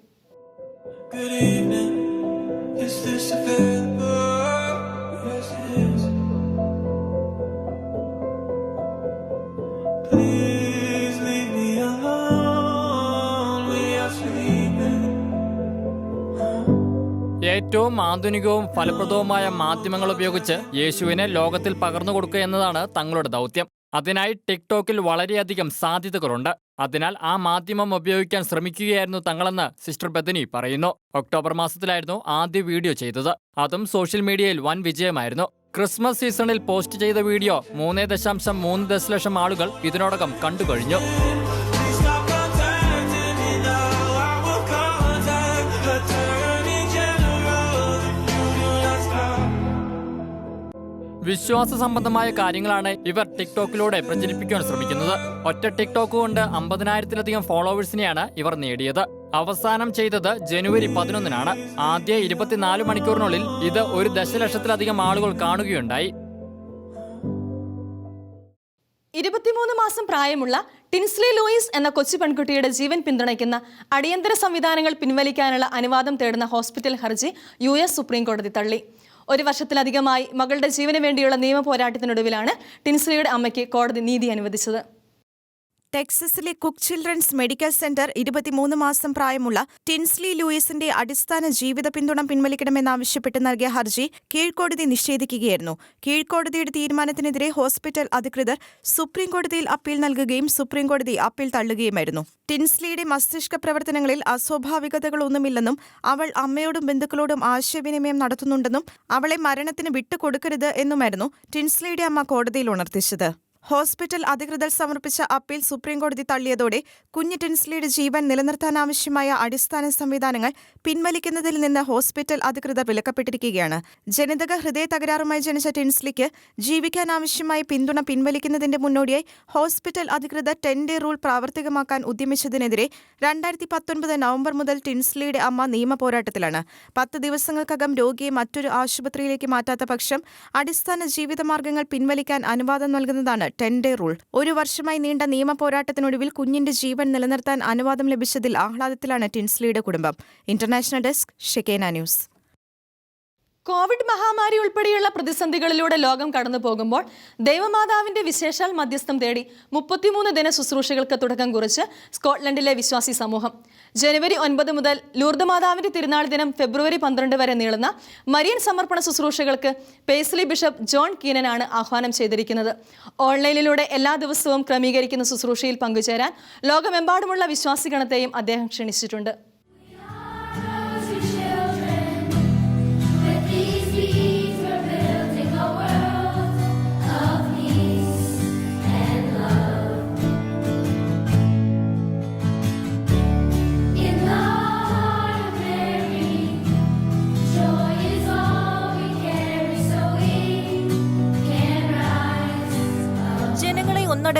ഏറ്റവും ആധുനികവും ഫലപ്രദവുമായ മാധ്യമങ്ങൾ ഉപയോഗിച്ച് യേശുവിനെ ലോകത്തിൽ പകർന്നു കൊടുക്കുക എന്നതാണ് തങ്ങളുടെ ദൗത്യം. അതിനായി ടിക്ടോക്കിൽ വളരെയധികം സാധ്യതകളുണ്ട്. അതിനാൽ ആ മാധ്യമം ഉപയോഗിക്കാൻ ശ്രമിക്കുകയായിരുന്നു തങ്ങളെന്ന് സിസ്റ്റർ ബദനി പറയുന്നു. ഒക്ടോബർ മാസത്തിലായിരുന്നു ആദ്യ വീഡിയോ ചെയ്തത്. അതും സോഷ്യൽ മീഡിയയിൽ വൻ വിജയമായിരുന്നു. ക്രിസ്മസ് സീസണിൽ പോസ്റ്റ് ചെയ്ത വീഡിയോ മൂന്ന് ദശാംശം മൂന്ന് ദശലക്ഷം ആളുകൾ ഇതിനോടകം കണ്ടുകഴിഞ്ഞു. വിശ്വാസ സംബന്ധമായ കാര്യങ്ങളാണ് ഇവർ ടിക്ടോക്കിലൂടെ പ്രചരിപ്പിക്കാൻ ശ്രമിക്കുന്നത്. ഒറ്റ ടിക്ടോക്ക് കൊണ്ട് അമ്പതിനായിരത്തിലധികം ഫോളോവേഴ്സിനെയാണ് ഇവർ നേടിയത്. അവസാനം ചെയ്തത് ജനുവരി പതിനൊന്നിനാണ്. ആദ്യ ഇരുപത്തിനാല് മണിക്കൂറിനുള്ളിൽ ഇത് ഒരു ദശലക്ഷത്തിലധികം ആളുകൾ കാണുകയുണ്ടായി. ഇരുപത്തിമൂന്ന് മാസം പ്രായമുള്ള ടിൻസ്ലി ലൂയിസ് എന്ന കൊച്ചു പെൺകുട്ടിയുടെ ജീവൻ പിന്തുണയ്ക്കുന്ന അടിയന്തര സംവിധാനങ്ങൾ പിൻവലിക്കാനുള്ള അനുവാദം തേടുന്ന ഹോസ്പിറ്റൽ ഹർജി യു എസ് സുപ്രീംകോടതി തള്ളി. ഒരു വർഷത്തിലധികമായി മകളുടെ ജീവന് വേണ്ടിയുള്ള നിയമ പോരാട്ടത്തിനൊടുവിലാണ് ടിൻസ്ലിയുടെ അമ്മയ്ക്ക് കോടതി നീതി അനുവദിച്ചത്. ടെക്സസിലെ കുക്ക് ചിൽഡ്രൻസ് മെഡിക്കൽ സെന്റർ ഇരുപത്തിമൂന്ന് മാസം പ്രായമുള്ള ടിൻസ്ലി ലൂയിസിന്റെ അടിസ്ഥാന ജീവിത പിന്തുണ പിൻവലിക്കണമെന്നാവശ്യപ്പെട്ട് നൽകിയ ഹർജി കീഴ്ക്കോടതി നിഷേധിക്കുകയായിരുന്നു. കീഴ്ക്കോടതിയുടെ തീരുമാനത്തിനെതിരെ ഹോസ്പിറ്റൽ അധികൃതർ സുപ്രീംകോടതിയിൽ അപ്പീൽ നൽകുകയും സുപ്രീംകോടതി അപ്പീൽ തള്ളുകയുമായിരുന്നു. ടിൻസ്ലിയുടെ മസ്തിഷ്ക പ്രവർത്തനങ്ങളിൽ അസ്വാഭാവികതകളൊന്നുമില്ലെന്നും അവൾ അമ്മയോടും ബന്ധുക്കളോടും ആശയവിനിമയം നടത്തുന്നുണ്ടെന്നും അവളെ മരണത്തിന് വിട്ടുകൊടുക്കരുത് എന്നുമായിരുന്നു ടിൻസ്ലിയുടെ അമ്മ കോടതിയിൽ ഉണർത്തിച്ചത്. ഹോസ്പിറ്റൽ അധികൃതർ സമർപ്പിച്ച അപ്പീൽ സുപ്രീംകോടതി തള്ളിയതോടെ കുഞ്ഞ് ടിൻസ്ലിയുടെ ജീവൻ നിലനിർത്താനാവശ്യമായ അടിസ്ഥാന സംവിധാനങ്ങൾ പിൻവലിക്കുന്നതിൽ നിന്ന് ഹോസ്പിറ്റൽ അധികൃതർ വിലക്കപ്പെട്ടിരിക്കുകയാണ്. ജനിതക ഹൃദയ തകരാറുമായി ജനിച്ച ടിൻസ്ലിക്ക് ജീവിക്കാനാവശ്യമായ പിന്തുണ പിൻവലിക്കുന്നതിന്റെ മുന്നോടിയായി ഹോസ്പിറ്റൽ അധികൃതർ ടെൻ ഡേ റൂൾ പ്രാവർത്തികമാക്കാൻ ഉദ്യമിച്ചതിനെതിരെ രണ്ടായിരത്തി പത്തൊൻപത് നവംബർ മുതൽ ടിൻസ്ലിയുടെ അമ്മ നിയമ പോരാട്ടത്തിലാണ് പത്ത് ദിവസങ്ങൾക്കകം രോഗിയെ മറ്റൊരു ആശുപത്രിയിലേക്ക് മാറ്റാത്ത പക്ഷം അടിസ്ഥാന ജീവിതമാർഗങ്ങൾ പിൻവലിക്കാൻ അനുവാദം നൽകുന്നതാണ് ടെൻ ഡേ റൂൾ. ഒരു വർഷമായി നീണ്ട നിയമ പോരാട്ടത്തിനൊടുവിൽ കുഞ്ഞിന്റെ ജീവൻ നിലനിർത്താൻ അനുവാദം ലഭിച്ചതിൽ ആഹ്ലാദത്തിലാണ് ടിൻസ്ലിയുടെ കുടുംബം. International desk Shekinah news. Covid മഹാമാരി ഉൾപ്പെടെയുള്ള പ്രതിസന്ധികളിലൂടെ ലോകം കടന്നു പോകുമ്പോൾ ദൈവമാതാവിന്റെ വിശേഷാൽ മധ്യസ്ഥം തേടി മുപ്പത്തിമൂന്ന് ദിന ശുശ്രൂഷകൾക്ക് തുടക്കം കുറിച്ച് സ്കോട്ട്ലൻഡിലെ വിശ്വാസി സമൂഹം. ജനുവരി ഒൻപത് മുതൽ ലൂർദ് മാതാവിന്റെ തിരുനാൾ ദിനം ഫെബ്രുവരി പന്ത്രണ്ട് വരെ നീളുന്ന മരിയൻ സമർപ്പണ ശുശ്രൂഷകൾക്ക് പേസ്ലി ബിഷപ്പ് ജോൺ കീനനാണ് ആഹ്വാനം ചെയ്തിരിക്കുന്നത്. ഓൺലൈനിലൂടെ എല്ലാ ദിവസവും ക്രമീകരിക്കുന്ന ശുശ്രൂഷയിൽ പങ്കുചേരാൻ ലോകമെമ്പാടുമുള്ള വിശ്വാസിഗണത്തെയും അദ്ദേഹം ക്ഷണിച്ചിട്ടുണ്ട്.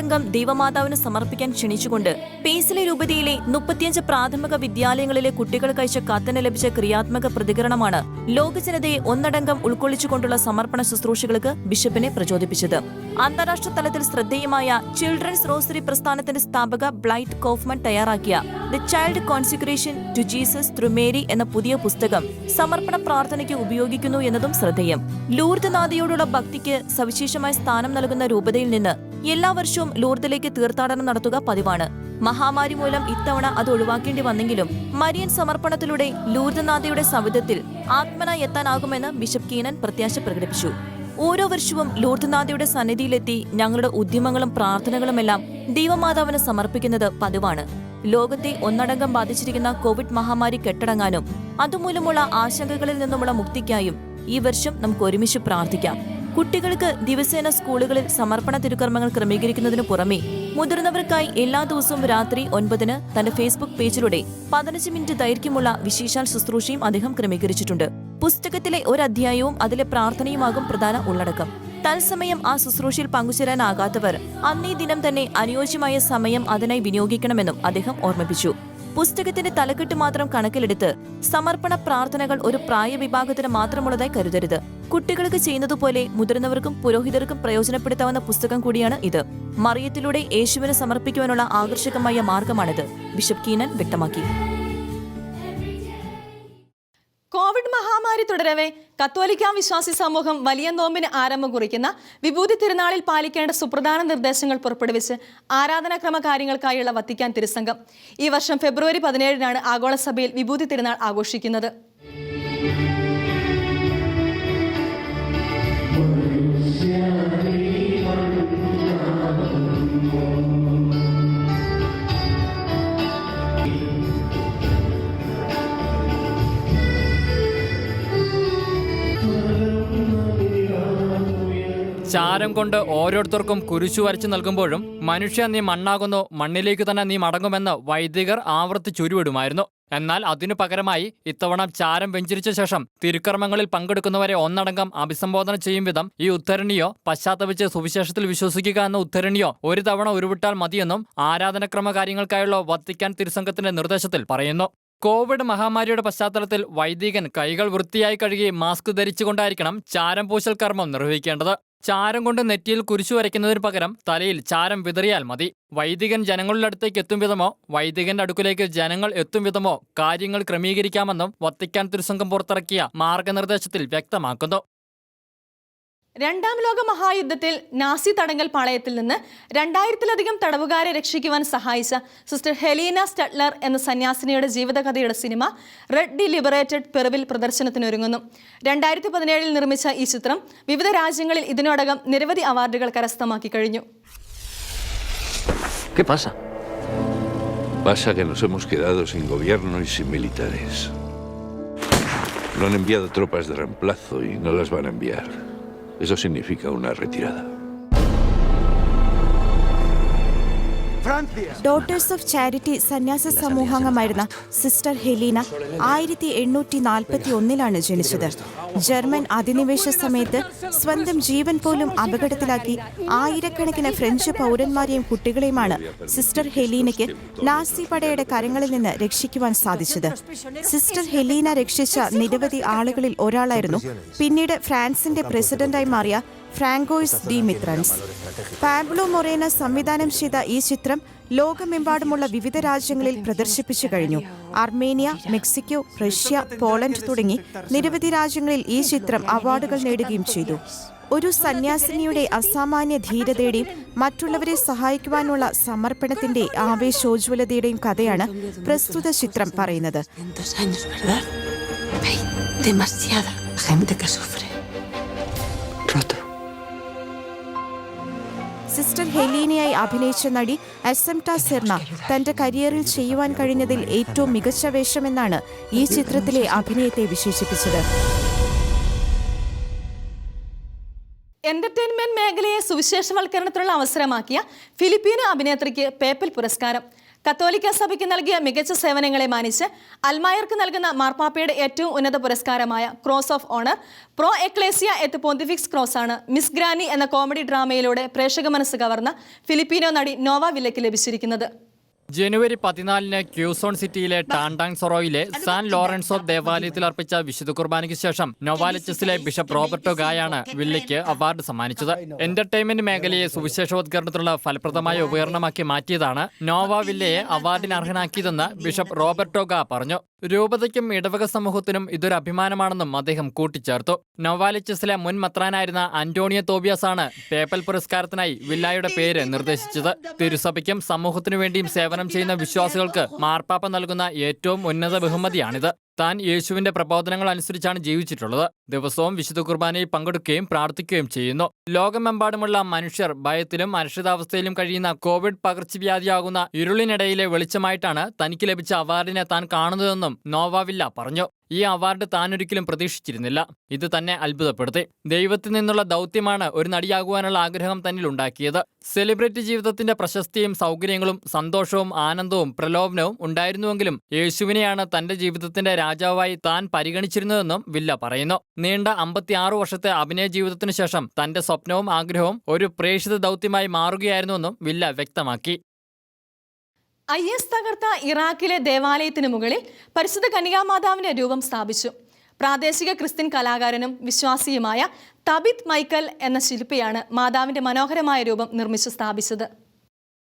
ഒന്നടങ്കം ദൈവമാതാവിന് സമർപ്പിക്കാൻ ക്ഷണിച്ചുകൊണ്ട് പേസിലെ രൂപതയിലെ മുപ്പത്തിയഞ്ച് പ്രാഥമിക വിദ്യാലയങ്ങളിലെ കുട്ടികൾ കഴിച്ച കത്തിന് ലഭിച്ച ക്രിയാത്മക പ്രതികരണമാണ് ലോക ജനതയെ ഒന്നടങ്കം ഉൾക്കൊള്ളിച്ചുകൊണ്ടുള്ള സമർപ്പണ ശുശ്രൂഷകൾക്ക് ബിഷപ്പിനെ പ്രചോദിപ്പിച്ചത്. അന്താരാഷ്ട്ര തലത്തിൽ ശ്രദ്ധേയമായ ചിൽഡ്രൻസ് റോസറി പ്രസ്ഥാനത്തിന്റെ സ്ഥാപക ബ്ലൈറ്റ് കോഫ്മൻ തയ്യാറാക്കിയ the child consecration to Jesus through Mary എന്ന പുതിയ പുസ്തകം സമർപ്പണ പ്രാർത്ഥനയ്ക്ക് ഉപയോഗിക്കുന്നു എന്നതും ശ്രദ്ധേയം. ലൂർദ് നാദിയോടുള്ള ഭക്തിക്ക് സവിശേഷമായ സ്ഥാനം നൽകുന്ന രൂപതയിൽ നിന്ന് എല്ലാ വർഷവും ലൂർദിലേക്ക് തീർത്ഥാടനം നടത്തുക പതിവാണ്. മഹാമാരി മൂലം ഇത്തവണ അത് ഒഴിവാക്കേണ്ടി വന്നെങ്കിലും മരിയൻ സമർപ്പണത്തിലൂടെ ലൂർദനാഥയുടെ സവിധത്തിൽ ആത്മന എത്താനാകുമെന്ന് ബിഷപ്പ് കീനൻ പ്രത്യാശ പ്രകടിപ്പിച്ചു. ഓരോ വർഷവും ലൂർദനാഥയുടെ സന്നിധിയിലെത്തി ഞങ്ങളുടെ ഉദ്യമങ്ങളും പ്രാർത്ഥനകളുമെല്ലാം ദൈവമാതാവിന് സമർപ്പിക്കുന്നത് പതിവാണ്. ലോകത്തെ ഒന്നടങ്കം ബാധിച്ചിരിക്കുന്ന കോവിഡ് മഹാമാരി കെട്ടടങ്ങാനും അതുമൂലമുള്ള ആശങ്കകളിൽ നിന്നുമുള്ള മുക്തിക്കായും ഈ വർഷം നമുക്ക് ഒരുമിച്ച് പ്രാർത്ഥിക്കാം. കുട്ടികൾക്ക് ദിവസേന സ്കൂളുകളിൽ സമർപ്പണ തിരുക്കർമ്മങ്ങൾ ക്രമീകരിക്കുന്നതിന് പുറമെ മുതിർന്നവർക്കായി എല്ലാ ദിവസവും രാത്രി ഒൻപതിന് തന്റെ ഫേസ്ബുക്ക് പേജിലൂടെ പതിനഞ്ച് മിനിറ്റ് ദൈർഘ്യമുള്ള വിശേഷാൽ ശുശ്രൂഷയും അദ്ദേഹം ക്രമീകരിച്ചിട്ടുണ്ട്. പുസ്തകത്തിലെ ഒരു അധ്യായവും അതിലെ പ്രാർത്ഥനയുമാകും പ്രധാന ഉള്ളടക്കം. തത്സമയം ആ ശുശ്രൂഷയിൽ പങ്കുചേരാനാകാത്തവർ അന്നേ ദിനം തന്നെ അനുയോജ്യമായ സമയം അതിനായി വിനിയോഗിക്കണമെന്നും അദ്ദേഹം ഓർമ്മിപ്പിച്ചു. പുസ്തകത്തിന്റെ തലക്കെട്ട് മാത്രം കണക്കിലെടുത്ത് സമർപ്പണ പ്രാർത്ഥനകൾ ഒരു പ്രായവിഭാഗത്തിന് മാത്രമുള്ളതായി കരുതരുത്. കുട്ടികൾക്ക് ചെയ്യുന്നതുപോലെ മുതിർന്നവർക്കും പുരോഹിതർക്കും പ്രയോജനപ്പെടുത്താവുന്ന പുസ്തകം കൂടിയാണ് ഇത്. മറിയത്തിലൂടെ യേശുവിനെ സമർപ്പിക്കുവാനുള്ള ആകർഷകമായ മാർഗമാണിത്. ബിഷപ്പ് കീനൻ വ്യക്തമാക്കി. കോവിഡ് മഹാമാരി തുടരവേ കത്തോലിക്കാ വിശ്വാസി സമൂഹം വലിയ നോമ്പിന് ആരംഭം കുറിക്കുന്ന വിഭൂതി തിരുനാളിൽ പാലിക്കേണ്ട സുപ്രധാന നിർദ്ദേശങ്ങൾ പുറപ്പെടുവിച്ച് ആരാധനാക്രമ കാര്യങ്ങൾക്കായുള്ള വത്തിക്കാൻ തിരുസംഘം. ഈ വർഷം ഫെബ്രുവരി പതിനേഴിനാണ് ആഗോള സഭയിൽ വിഭൂതി തിരുനാൾ ആഘോഷിക്കുന്നത്. ചാരം കൊണ്ട് ഓരോരുത്തർക്കും കുരിശു വരച്ചു നൽകുമ്പോഴും മനുഷ്യ നീ മണ്ണാകുന്നു മണ്ണിലേക്ക് തന്നെ നീ മടങ്ങുമെന്ന് വൈദികർ ആവർത്തിച്ചുരുവിടുമായിരുന്നു എന്നാൽ അതിനു പകരമായി ഇത്തവണ ചാരം വെഞ്ചരിച്ച ശേഷം തിരുക്കർമ്മങ്ങളിൽ പങ്കെടുക്കുന്നവരെ ഒന്നടങ്കം അഭിസംബോധന ചെയ്യും വിധം ഈ ഉദ്ധരണിയോ പശ്ചാത്തപിച്ച് സുവിശേഷത്തിൽ വിശ്വസിക്കുക എന്ന ഉദ്ധരണിയോ ഒരു തവണ ഉരുവിട്ടാൽ മതിയെന്നും ആരാധനക്രമ കാര്യങ്ങൾക്കായുള്ള വത്തിക്കാൻ തിരുസംഘത്തിന്റെ നിർദ്ദേശത്തിൽ പറയുന്നു. കോവിഡ് മഹാമാരിയുടെ പശ്ചാത്തലത്തിൽ വൈദികൻ കൈകൾ വൃത്തിയായി കഴുകി മാസ്ക് ധരിച്ചുകൊണ്ടായിരിക്കണം ചാരം പൂശൽ കർമ്മം നിർവഹിക്കേണ്ടത്. ചാരം കൊണ്ട് നെറ്റിയിൽ കുരിശു വരയ്ക്കുന്നതിന് പകരം തലയിൽ ചാരം വിതറിയാൽ മതി. വൈദികൻ ജനങ്ങളുടെ അടുത്തേക്ക് എത്തും വിധമോ വൈദികന്റെ അടുക്കിലേക്ക് ജനങ്ങൾ എത്തും വിധമോ കാര്യങ്ങൾ ക്രമീകരിക്കാമെന്നും വത്തിക്കാൻ തിരുസംഘം പുറത്തിറക്കിയ മാർഗനിർദ്ദേശത്തിൽ വ്യക്തമാക്കുന്നു. രണ്ടാം ലോക മഹായുദ്ധത്തിൽ നാസി തടങ്കൽ പാളയത്തിൽ നിന്ന് രണ്ടായിരത്തിലധികം തടവുകാരെ രക്ഷിക്കുവാൻ സഹായിച്ച സിസ്റ്റർ ഹെലീന സ്റ്റട്ലർ എന്ന സന്യാസിനിയുടെ ജീവിതകഥയുടെ സിനിമ റെഡ് ഡി ലിബറേറ്റഡ് പെറുവിൽ പ്രദർശനത്തിനൊരുങ്ങുന്നു രണ്ടായിരത്തി പതിനേഴിൽ നിർമ്മിച്ച ഈ ചിത്രം വിവിധ രാജ്യങ്ങളിൽ ഇതിനോടകം നിരവധി അവാർഡുകൾ കരസ്ഥമാക്കി കഴിഞ്ഞു ¿Qué pasa? Han enviado tropas de reemplazo y no las van a enviar. Eso significa una retirada. Daughters of charity സന്യാസ സമൂഹാംഗമായിരുന്ന സിസ്റ്റർ ഹെലീന ആയിരത്തി എണ്ണൂറ്റി നാൽപ്പത്തി ഒന്നിലാണ് ജനിച്ചത്. ജർമ്മൻ അധിനിവേശ സമയത്ത് സ്വന്തം ജീവൻ പോലും അപകടത്തിലാക്കി ആയിരക്കണക്കിന് ഫ്രഞ്ച് പൗരന്മാരെയും കുട്ടികളെയുമാണ് സിസ്റ്റർ ഹെലീനയ്ക്ക് നാസി പടയുടെ കരങ്ങളിൽ നിന്ന് രക്ഷിക്കുവാൻ സാധിച്ചത്. സിസ്റ്റർ ഹെലീന രക്ഷിച്ച നിരവധി ആളുകളിൽ ഒരാളായിരുന്നു പിന്നീട് ഫ്രാൻസിന്റെ പ്രസിഡന്റായി മാറിയ Francois de Mitterrand. Pablo Moreno സംവിധാനം ചെയ്ത ഈ ചിത്രം ലോകമെമ്പാടുമുള്ള വിവിധ രാജ്യങ്ങളിൽ പ്രദർശിപ്പിച്ചു കഴിഞ്ഞു. അർമേനിയ മെക്സിക്കോ റഷ്യ പോളണ്ട് തുടങ്ങി നിരവധി രാജ്യങ്ങളിൽ ഈ ചിത്രം അവാർഡുകൾ നേടുകയും ചെയ്തു. ഒരു സന്യാസിനിയുടെ അസാമാന്യ ധീരതയുടെയും മറ്റുള്ളവരെ സഹായിക്കുവാനുള്ള സമർപ്പണത്തിന്റെ ആവേശോജ്വലതയുടെയും കഥയാണ് പ്രസ്തുത ചിത്രം പറയുന്നത്. സിസ്റ്റർ ഹെലീനയായി അഭിനയിച്ച നടി അസംട സെർണ തന്റെ കരിയറിൽ ചെയ്യുവാൻ കഴിഞ്ഞതിൽ ഏറ്റവും മികച്ച വേഷമെന്നാണ് ഈ ചിത്രത്തിലെ അഭിനയത്തെ വിശേഷിപ്പിച്ചത്. എന്റർടൈൻമെന്റ് മേഖലയെ സുവിശേഷവൽക്കരണത്തിനുള്ള അവസരമാക്കിയ ഫിലിപ്പീനോ അഭിനേത്രിക്ക് പേപ്പൽ പുരസ്കാരം. കത്തോലിക്ക സഭയ്ക്ക് നൽകിയ മികച്ച സേവനങ്ങളെ മാനിച്ച് അൽമായർക്ക് നൽകുന്ന മാർപ്പാപ്പയുടെ ഏറ്റവും ഉന്നത പുരസ്കാരമായ cross of honour Pro Ecclesia et Pontifice cross ആണ് മിസ് ഗ്രാനി എന്ന കോമഡി ഡ്രാമയിലൂടെ പ്രേക്ഷക മനസ്സ് കവർന്ന ഫിലിപ്പീനോ നടി നോവ വില്ലയ്ക്ക് ലഭിച്ചിരിക്കുന്നത്. ജനുവരി പതിനാലിന് ക്യൂസോൺ സിറ്റിയിലെ ടാൻഡാങ് സൊറോയിലെ സാൻ ഓഫ് ദേവാലയത്തിൽ അർപ്പിച്ച വിശുദ്ധ കുർബാനയ്ക്ക് ശേഷം നൊവാലച്ചസിലെ ബിഷപ്പ് റോബർട്ടോ ഗായാണ് വില്ലയ്ക്ക് അവാർഡ് സമ്മാനിച്ചത്. എന്റർടൈൻമെന്റ് മേഖലയെ സുവിശേഷവത്കരണത്തിനുള്ള ഫലപ്രദമായ ഉപകരണമാക്കി മാറ്റിയതാണ് നോവ വില്ലയെ അവാർഡിന് അർഹനാക്കിയതെന്ന് ബിഷപ്പ് റോബർട്ടോ ഗാ പറഞ്ഞു. രൂപതയ്ക്കും ഇടവക സമൂഹത്തിനും ഇതൊരു അഭിമാനമാണെന്നും അദ്ദേഹം കൂട്ടിച്ചേർത്തു. നൊവാലിച്ചസിലെ മുൻ മത്രാനായിരുന്ന അന്റോണിയോ ആണ് പേപ്പൽ പുരസ്കാരത്തിനായി വില്ലായുടെ പേര് നിർദ്ദേശിച്ചത്. തിരുസഭയ്ക്കും സമൂഹത്തിനു വേണ്ടിയും സേവനം ചെയ്യുന്ന വിശ്വാസികൾക്ക് മാർപ്പാപ്പ നൽകുന്ന ഏറ്റവും ഉന്നത ബഹുമതിയാണിത്. താൻ യേശുവിന്റെ പ്രബോധനങ്ങൾ അനുസരിച്ചാണ് ജീവിച്ചിട്ടുള്ളത്. ദിവസവും വിശുദ്ധ കുർബാനയിൽ പങ്കെടുക്കുകയും പ്രാർത്ഥിക്കുകയും ചെയ്യുന്നു. ലോകമെമ്പാടുമുള്ള മനുഷ്യർ ഭയത്തിലും അരക്ഷിതാവസ്ഥയിലും കഴിയുന്ന കോവിഡ് പകർച്ചവ്യാധിയാകുന്ന ഇരുളിനിടയിലെ വെളിച്ചമായിട്ടാണ് തനിക്ക് ലഭിച്ച അവാർഡിനെ താൻ കാണുന്നതെന്നും നോവാവില്ല പറഞ്ഞു. ഈ അവാർഡ് താനൊരിക്കലും പ്രതീക്ഷിച്ചിരുന്നില്ല. ഇത് തന്നെ അത്ഭുതപ്പെടുത്തി. ദൈവത്തിൽ നിന്നുള്ള ദൗത്യമാണ് ഒരു നടിയാകുവാനുള്ള ആഗ്രഹം തന്നിൽ ഉണ്ടാക്കിയത്. സെലിബ്രിറ്റി ജീവിതത്തിന്റെ പ്രശസ്തിയും സൗകര്യങ്ങളും സന്തോഷവും ആനന്ദവും പ്രലോഭനവും ഉണ്ടായിരുന്നുവെങ്കിലും യേശുവിനെയാണ് തന്റെ ജീവിതത്തിന്റെ രാജാവായി താൻ പരിഗണിച്ചിരുന്നതെന്നും വില്ല പറയുന്നു. നീണ്ട അമ്പത്തിയാറ് വർഷത്തെ അഭിനയ ജീവിതത്തിനു ശേഷം തന്റെ സ്വപ്നവും ആഗ്രഹവും ഒരു പ്രേക്ഷിത ദൗത്യമായി മാറുകയായിരുന്നുവെന്നും വില്ല വ്യക്തമാക്കി. ഐ എസ് തകർത്ത ഇറാഖിലെ ദേവാലയത്തിന് മുകളിൽ പരിശുദ്ധ കന്യകാമാതാവിന്റെ രൂപം സ്ഥാപിച്ചു. പ്രാദേശിക ക്രിസ്ത്യൻ കലാകാരനും വിശ്വാസിയുമായ തബിത് മൈക്കൽ എന്ന ശില്പിയാണ് മാതാവിന്റെ മനോഹരമായ രൂപം നിർമ്മിച്ചു സ്ഥാപിച്ചത്.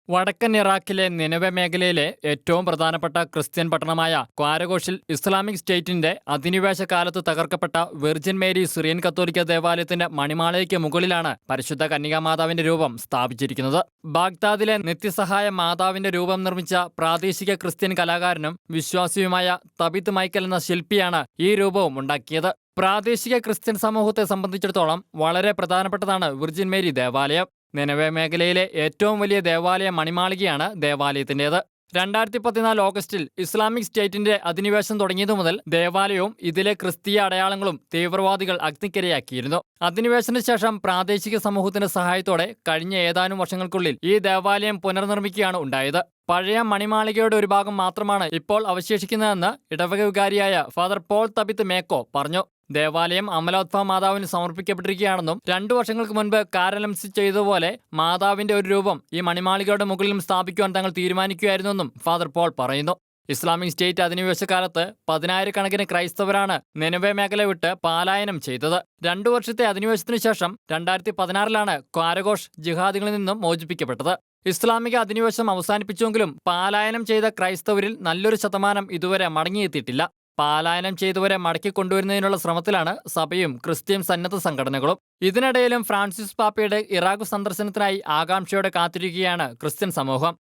വടക്കൻ ഇറാഖിലെ നിലവ മേഖലയിലെ ഏറ്റവും പ്രധാനപ്പെട്ട ക്രിസ്ത്യൻ പട്ടണമായ ക്വാരഘോഷിൽ ഇസ്ലാമിക് സ്റ്റേറ്റിന്റെ അധിനിവേശ കാലത്ത് തകർക്കപ്പെട്ട വെർജിൻ മേരി സിറിയൻ കത്തോലിക്ക ദേവാലയത്തിന്റെ മണിമാളയ്ക്ക് മുകളിലാണ് പരിശുദ്ധ കന്യകാമാതാവിന്റെ രൂപം സ്ഥാപിച്ചിരിക്കുന്നത്. ബാഗ്ദാദിലെ നിത്യസഹായ മാതാവിന്റെ രൂപം നിർമ്മിച്ച പ്രാദേശിക ക്രിസ്ത്യൻ കലാകാരനും വിശ്വാസിയുമായ തബിത് മൈക്കൽ എന്ന ശില്പിയാണ് ഈ രൂപവും ഉണ്ടാക്കിയത്. പ്രാദേശിക ക്രിസ്ത്യൻ സമൂഹത്തെ സംബന്ധിച്ചിടത്തോളം വളരെ പ്രധാനപ്പെട്ടതാണ് വിർജിൻ മേരി ദേവാലയം. നിലവെ മേഖലയിലെ ഏറ്റവും വലിയ ദേവാലയ മണിമാളികയാണ് ദേവാലയത്തിന്റേത്. രണ്ടായിരത്തി പതിനാല് ഓഗസ്റ്റിൽ ഇസ്ലാമിക് സ്റ്റേറ്റിന്റെ അധിനിവേശം തുടങ്ങിയതു മുതൽ ദേവാലയവും ഇതിലെ ക്രിസ്തീയ അടയാളങ്ങളും തീവ്രവാദികൾ അഗ്നിക്കരയാക്കിയിരുന്നു. അധിനിവേശത്തിന് ശേഷം പ്രാദേശിക സമൂഹത്തിന്റെ സഹായത്തോടെ കഴിഞ്ഞ ഏതാനും വർഷങ്ങൾക്കുള്ളിൽ ഈ ദേവാലയം പുനർനിർമ്മിക്കുകയാണ് ഉണ്ടായത്. പഴയ മണിമാളികയുടെ ഒരു ഭാഗം മാത്രമാണ് ഇപ്പോൾ അവശേഷിക്കുന്നതെന്ന് ഇടവക വികാരിയായ ഫാദർ പോൾ തബിത്ത് മേക്കോ പറഞ്ഞു. ദേവാലയം അമലോത്ഭ മാതാവിന് സമർപ്പിക്കപ്പെട്ടിരിക്കുകയാണെന്നും രണ്ടു വർഷങ്ങൾക്ക് മുൻപ് കാരലംസ് ചെയ്തതുപോലെ മാതാവിന്റെ ഒരു രൂപം ഈ മണിമാളികയുടെ മുകളിലും സ്ഥാപിക്കുവാൻ തങ്ങൾ തീരുമാനിക്കുകയായിരുന്നെന്നും ഫാദർ പോൾ പറയുന്നു. ഇസ്ലാമിക് സ്റ്റേറ്റ് അധിനിവേശ കാലത്ത് പതിനായിരക്കണക്കിന് ക്രൈസ്തവരാണ് നെനവെ മേഖല വിട്ട് പാലായനം ചെയ്തത്. രണ്ടു വർഷത്തെ അധിനിവേശത്തിനു ശേഷം രണ്ടായിരത്തി പതിനാറിലാണ് ക്വാരഘോഷ് ജിഹാദികളിൽ നിന്നും മോചിപ്പിക്കപ്പെട്ടത്. ഇസ്ലാമിക അധിനിവേശം അവസാനിപ്പിച്ചുവെങ്കിലും പാലായനം ചെയ്ത ക്രൈസ്തവരിൽ നല്ലൊരു ശതമാനം ഇതുവരെ മടങ്ങിയെത്തിയിട്ടില്ല. പാലായനം ചെയ്തവരെ മടക്കിക്കൊണ്ടുവരുന്നതിനുള്ള ശ്രമത്തിലാണ് സഭയും ക്രിസ്ത്യൻ സന്നദ്ധ സംഘടനകളും. ഇതിനിടയിലും ഫ്രാൻസിസ് പാപ്പയുടെ ഇറാഖ് സന്ദർശനത്തിനായി ആകാംക്ഷയോടെ കാത്തിരിക്കുകയാണ് ക്രിസ്ത്യൻ സമൂഹം.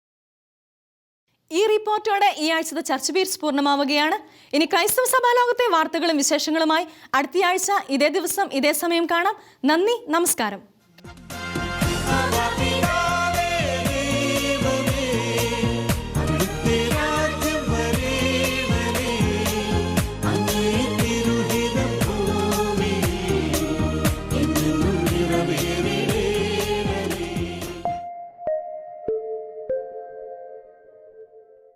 ഈ റിപ്പോർട്ടോടെ ഈ ആഴ്ചത്തെ ചർച്ച ബീറ്റ്സ് പൂർണമാവുകയാണ്. ഇനി ക്രൈസ്തവ സഭാലോകത്തെ വാർത്തകളും വിശേഷങ്ങളുമായി അടുത്തയാഴ്ച ഇതേ ദിവസം ഇതേ സമയം കാണാം. നന്ദി നമസ്കാരം.